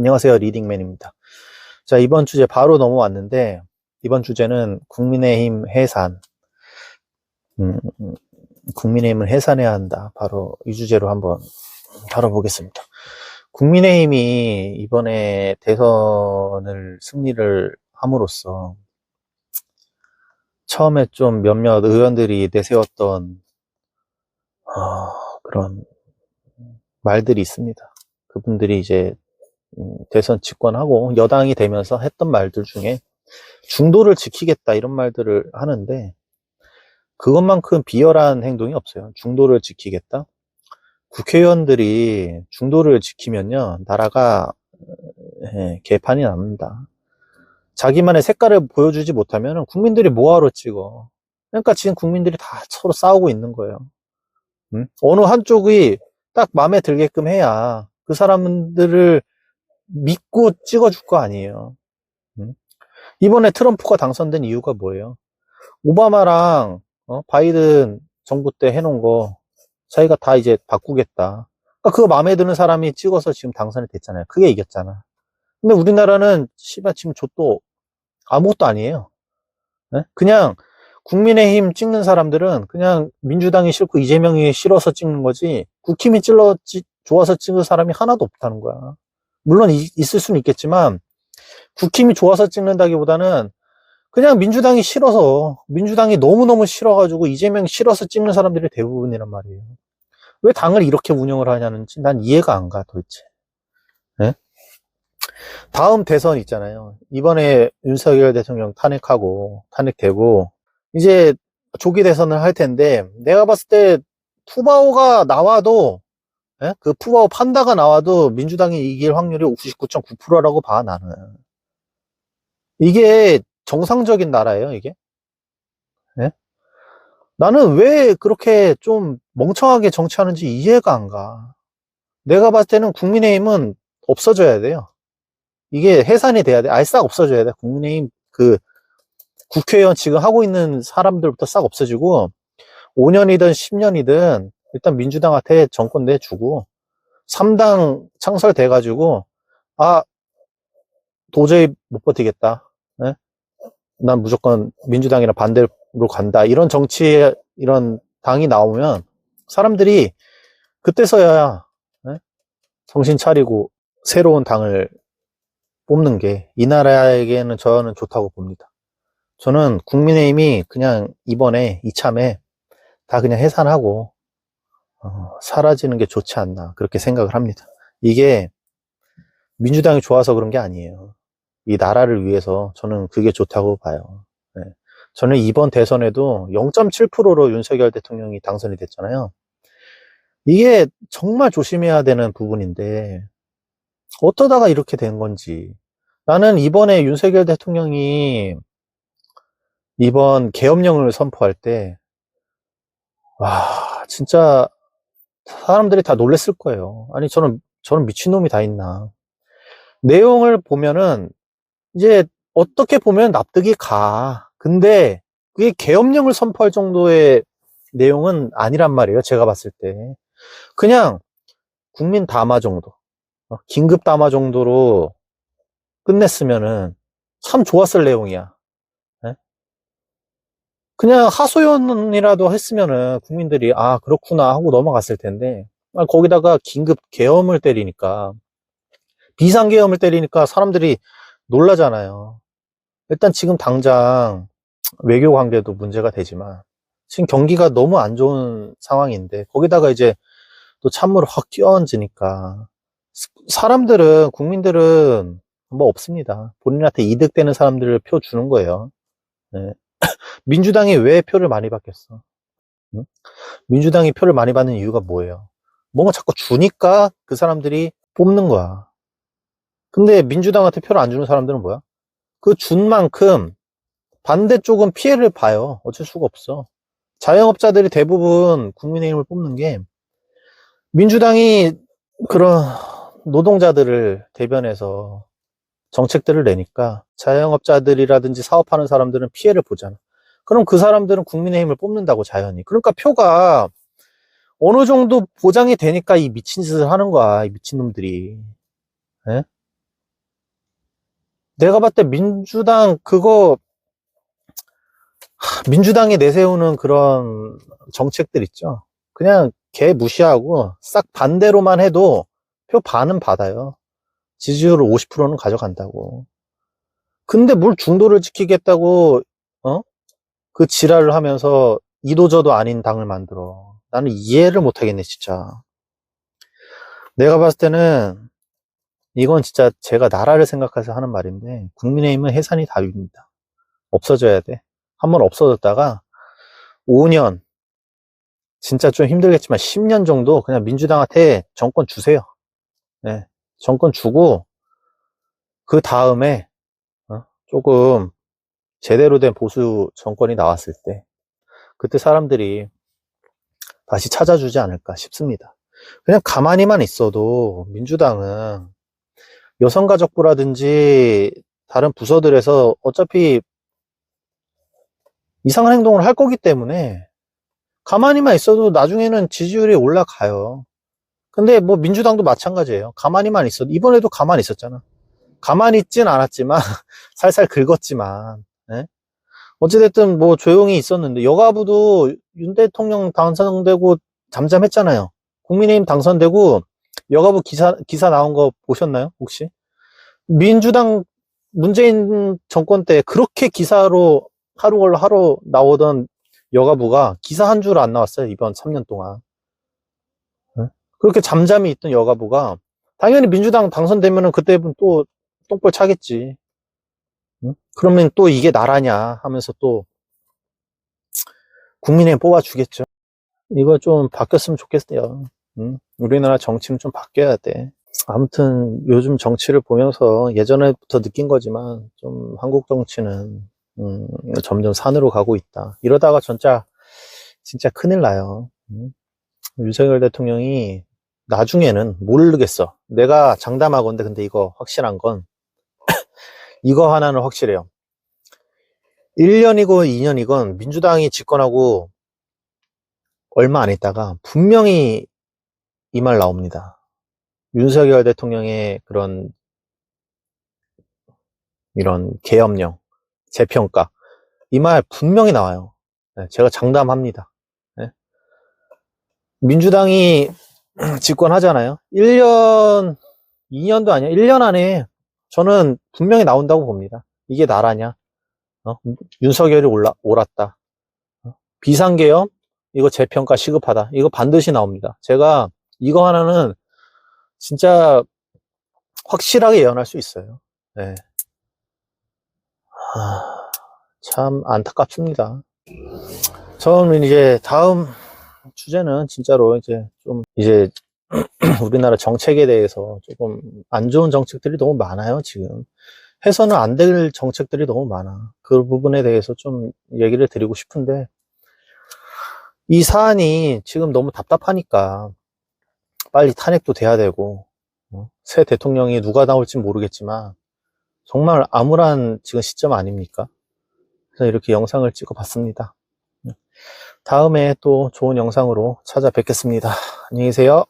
안녕하세요. 리딩맨입니다. 자, 이번 주제 바로 넘어왔는데, 이번 주제는 국민의힘 해산. 음, 국민의힘을 해산해야 한다. 바로 이 주제로 한번 다뤄보겠습니다. 국민의힘이 이번에 대선을 승리를 함으로써 처음에 좀 몇몇 의원들이 내세웠던 어, 그런 말들이 있습니다. 그분들이 이제 음, 대선 집권하고 여당이 되면서 했던 말들 중에 중도를 지키겠다 이런 말들을 하는데 그것만큼 비열한 행동이 없어요. 중도를 지키겠다. 국회의원들이 중도를 지키면요 나라가 예, 개판이 납니다. 자기만의 색깔을 보여주지 못하면 국민들이 뭐하러 찍어? 그러니까 지금 국민들이 다 서로 싸우고 있는 거예요. 음? 어느 한쪽이 딱 마음에 들게끔 해야 그 사람들을 믿고 찍어줄 거 아니에요. 음? 이번에 트럼프가 당선된 이유가 뭐예요? 오바마랑 어? 바이든 정부 때 해놓은 거 자기가 다 이제 바꾸겠다. 그러니까 그거 마음에 드는 사람이 찍어서 지금 당선이 됐잖아요. 그게 이겼잖아. 근데 우리나라는 씨발 지금 저또 아무것도 아니에요. 네? 그냥 국민의힘 찍는 사람들은 그냥 민주당이 싫고 이재명이 싫어서 찍는 거지 국힘이 찔러 좋아서 찍는 사람이 하나도 없다는 거야. 물론 이, 있을 수는 있겠지만 국힘이 좋아서 찍는다기보다는 그냥 민주당이 싫어서 민주당이 너무너무 싫어가지고 이재명이 싫어서 찍는 사람들이 대부분이란 말이에요. 왜 당을 이렇게 운영을 하냐는지 난 이해가 안 가 도대체. 네? 다음 대선 있잖아요. 이번에 윤석열 대통령 탄핵하고 탄핵되고 이제 조기 대선을 할 텐데 내가 봤을 때 푸바오가 나와도 예? 그 푸바오 판다가 나와도 민주당이 이길 확률이 99.9%라고 봐 나는. 이게 정상적인 나라예요 이게? 예? 나는 왜 그렇게 좀 멍청하게 정치하는지 이해가 안 가. 내가 봤을 때는 국민의힘은 없어져야 돼요. 이게 해산이 돼야 돼. 아예 싹 없어져야 돼. 국민의힘 그 국회의원 지금 하고 있는 사람들부터 싹 없어지고 5년이든 10년이든 일단 민주당한테 정권 내주고 3당 창설돼 가지고 아 도저히 못 버티겠다. 네? 난 무조건 민주당이랑 반대로 간다. 이런 정치 이런 당이 나오면 사람들이 그때서야 네? 정신 차리고 새로운 당을 뽑는 게 이 나라에게는 저는 좋다고 봅니다. 저는 국민의힘이 그냥 이번에 이참에 다 그냥 해산하고 어, 사라지는 게 좋지 않나 그렇게 생각을 합니다. 이게 민주당이 좋아서 그런 게 아니에요. 이 나라를 위해서 저는 그게 좋다고 봐요. 네. 저는 이번 대선에도 0.7%로 윤석열 대통령이 당선이 됐잖아요. 이게 정말 조심해야 되는 부분인데 어떠다가 이렇게 된 건지 나는 이번에 윤석열 대통령이 이번 계엄령을 선포할 때 와, 진짜 사람들이 다 놀랬을 거예요. 아니, 저는, 저는 미친놈이 다 있나. 내용을 보면은, 이제, 어떻게 보면 납득이 가. 근데, 그게 계엄령을 선포할 정도의 내용은 아니란 말이에요. 제가 봤을 때. 그냥, 국민 담화 정도. 어, 긴급 담화 정도로 끝냈으면은 참 좋았을 내용이야. 그냥 하소연이라도 했으면은 국민들이 아 그렇구나 하고 넘어갔을 텐데 아, 거기다가 긴급 계엄을 때리니까 비상 계엄을 때리니까 사람들이 놀라잖아요. 일단 지금 당장 외교 관계도 문제가 되지만 지금 경기가 너무 안 좋은 상황인데 거기다가 이제 또 찬물을 확 끼얹으니까 사람들은 국민들은 뭐 없습니다. 본인한테 이득되는 사람들을 표 주는 거예요. 네. 민주당이 왜 표를 많이 받겠어? 응? 민주당이 표를 많이 받는 이유가 뭐예요? 뭔가 자꾸 주니까 그 사람들이 뽑는 거야. 근데 민주당한테 표를 안 주는 사람들은 뭐야? 그 준 만큼 반대쪽은 피해를 봐요. 어쩔 수가 없어. 자영업자들이 대부분 국민의힘을 뽑는 게 민주당이 그런 노동자들을 대변해서 정책들을 내니까 자영업자들이라든지 사업하는 사람들은 피해를 보잖아. 그럼 그 사람들은 국민의힘을 뽑는다고 자연히. 그러니까 표가 어느 정도 보장이 되니까 이 미친 짓을 하는 거야. 이 미친놈들이. 예? 내가 봤을 때 민주당 그거 하, 민주당이 내세우는 그런 정책들 있죠. 그냥 개 무시하고 싹 반대로만 해도 표 반은 받아요. 지지율 50%는 가져간다고. 근데 뭘 중도를 지키겠다고 어? 그 지랄을 하면서 이도저도 아닌 당을 만들어. 나는 이해를 못하겠네, 진짜. 내가 봤을 때는 이건 진짜 제가 나라를 생각해서 하는 말인데 국민의힘은 해산이 답입니다. 없어져야 돼. 한번 없어졌다가 5년 진짜 좀 힘들겠지만 10년 정도 그냥 민주당한테 정권 주세요. 네, 정권 주고 그 다음에 어, 조금 제대로 된 보수 정권이 나왔을 때 그때 사람들이 다시 찾아주지 않을까 싶습니다. 그냥 가만히만 있어도 민주당은 여성가족부라든지 다른 부서들에서 어차피 이상한 행동을 할 거기 때문에 가만히만 있어도 나중에는 지지율이 올라가요. 근데 뭐 민주당도 마찬가지예요. 가만히만 있어도 이번에도 가만히 있었잖아. 가만히 있진 않았지만 살살 긁었지만 예? 어찌됐든 뭐 조용히 있었는데 여가부도 윤 대통령 당선되고 잠잠했잖아요. 국민의힘 당선되고 여가부 기사 기사 나온 거 보셨나요? 혹시? 민주당 문재인 정권 때 그렇게 기사로 하루 걸로 하루 나오던 여가부가 기사 한 줄 안 나왔어요. 이번 3년 동안. 예? 그렇게 잠잠히 있던 여가부가 당연히 민주당 당선되면은 그때는 또 똥볼 차겠지. 응? 그러면 또 이게 나라냐 하면서 또 국민의힘 뽑아주겠죠. 이거 좀 바뀌었으면 좋겠어요. 응? 우리나라 정치는 좀 바뀌어야 돼. 아무튼 요즘 정치를 보면서 예전에부터 느낀 거지만 좀 한국 정치는 음, 점점 산으로 가고 있다. 이러다가 진짜 진짜 큰일 나요. 음. 윤석열 대통령이 나중에는 모르겠어. 내가 장담하건데 근데 이거 확실한 건 이거 하나는 확실해요. 1년이고 2년이건 민주당이 집권하고 얼마 안 있다가 분명히 이 말 나옵니다. 윤석열 대통령의 그런 이런 계엄령, 재평가 이 말 분명히 나와요. 네, 제가 장담합니다. 네. 민주당이 집권하잖아요. 1년, 2년도 아니야. 1년 안에 저는 분명히 나온다고 봅니다. 이게 나라냐? 어? 윤석열이 올라, 옳았다. 어? 비상계엄? 이거 재평가 시급하다. 이거 반드시 나옵니다. 제가 이거 하나는 진짜 확실하게 예언할 수 있어요. 네. 하, 참 안타깝습니다. 저는 이제 다음 주제는 진짜로 이제 좀 이제 우리나라 정책에 대해서 조금 안 좋은 정책들이 너무 많아요, 지금. 해서는 안 될 정책들이 너무 많아. 그 부분에 대해서 좀 얘기를 드리고 싶은데, 이 사안이 지금 너무 답답하니까 빨리 탄핵도 돼야 되고, 어, 새 대통령이 누가 나올지 모르겠지만, 정말 암울한 지금 시점 아닙니까? 그래서 이렇게 영상을 찍어 봤습니다. 다음에 또 좋은 영상으로 찾아뵙겠습니다. 안녕히 계세요.